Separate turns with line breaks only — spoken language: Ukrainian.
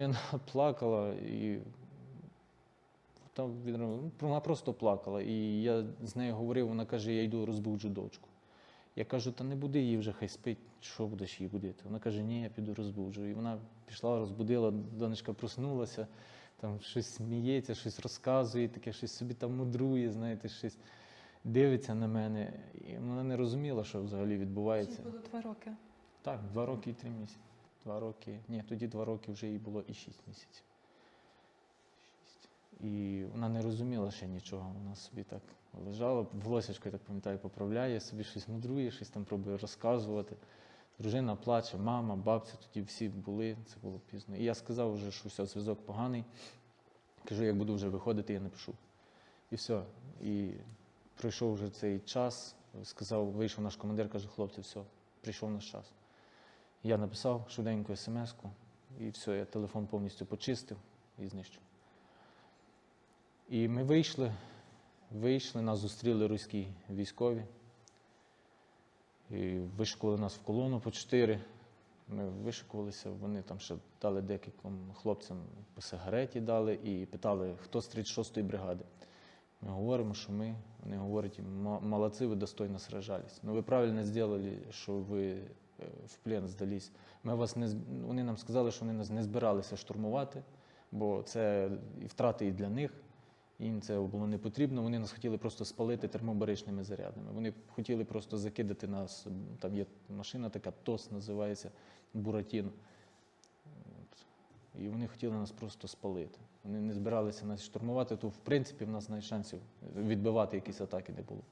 Вона плакала і там вона просто плакала. І я з нею говорив, вона каже, я йду розбуджу дочку. Я кажу, та не буди її вже, хай спить, що будеш її будити. Вона каже, ні, я піду розбуджу. І вона пішла, розбудила, донечка проснулася, там щось сміється, щось розказує, таке щось собі там мудрує, знаєте, щось дивиться на мене. І вона не розуміла, що взагалі відбувається.
Їй було два роки.
Так, два роки і три місяці. Два роки. Ні, тоді два роки вже їй було і шість місяців. І вона не розуміла ще нічого. Вона собі так лежала, волосячко, я так пам'ятаю, поправляє, собі щось мудрує, щось там пробує розказувати. Дружина плаче, мама, бабця, тоді всі були, це було пізно. І я сказав вже, що все, зв'язок поганий. Кажу, як буду вже виходити, я напишу. І все. І пройшов вже цей час, сказав, вийшов наш командир, каже, хлопці, все, прийшов наш час. Я написав швиденько смс-ку, і все, я телефон повністю почистив і знищив. І ми вийшли, вийшли, нас зустріли руські військові. І вишикували нас в колону по чотири. Ми вишикувалися, вони там ще дали декільком хлопцям по сигареті дали і питали, хто з 36-ї бригади. Ми говоримо, що ми, вони говорять, молодці, ви достойно сражались. Ну ви правильно зробили, що ви в плен здались. Ми вас не, вони нам сказали, що вони нас не збиралися штурмувати, бо це і втрати і для них. Їм це було не потрібно. Вони нас хотіли просто спалити термобаричними зарядами. Вони хотіли просто закидати нас. Там є машина така, ТОС називається Буратін. І вони хотіли нас просто спалити. Вони не збиралися нас штурмувати, то в принципі в нас навіть шансів відбивати якісь атаки не було.